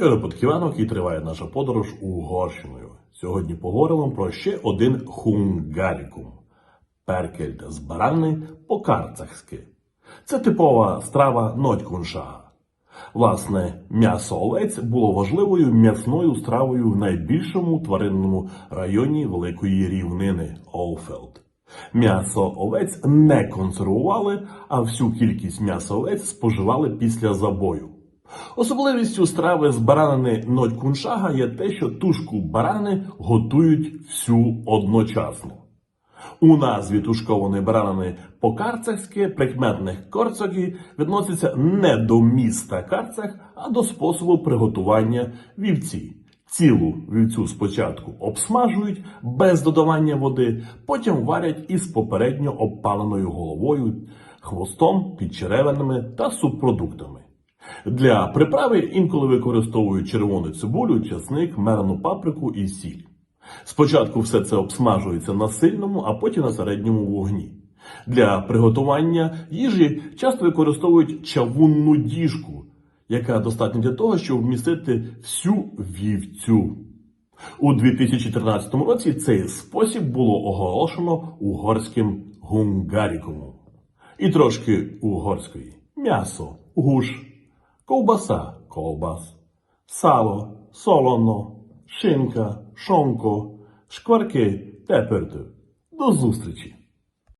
Юрій Подківанок і триває наша подорож Угорщиною. Сьогодні поговоримо про ще один хунгарікум перкельд з барани по-карцахськи. Це типова страва нотькуншага. Власне, м'ясо овець було важливою м'ясною стравою в найбільшому тваринному районі Великої рівнини Олфелд. М'ясо овець не консервували, а всю кількість м'яса овець споживали після забою. Особливістю страви з баранини нотькуншага є те, що тушку барани готують всю одночасно. У назві тушкованої баранини по-карцахськи прикметних корцогі відноситься не до міста Карцах, а до способу приготування вівці. Цілу вівцю спочатку обсмажують без додавання води, потім варять із попередньо обпаленою головою, хвостом, підчеревинами та субпродуктами. Для приправи інколи використовують червону цибулю, часник, мерену паприку і сіль. Спочатку все це обсмажується на сильному, а потім на середньому вогні. Для приготування їжі часто використовують чавунну діжку, яка достатня для того, щоб вмістити всю вівцю. У 2013 році цей спосіб було оголошено угорським гунгарікумом. І трошки угорської м'ясо, гуш, ковбаса, ковбас, сало, солоно, шинка, шонко, шкварки, теперти. До зустрічі!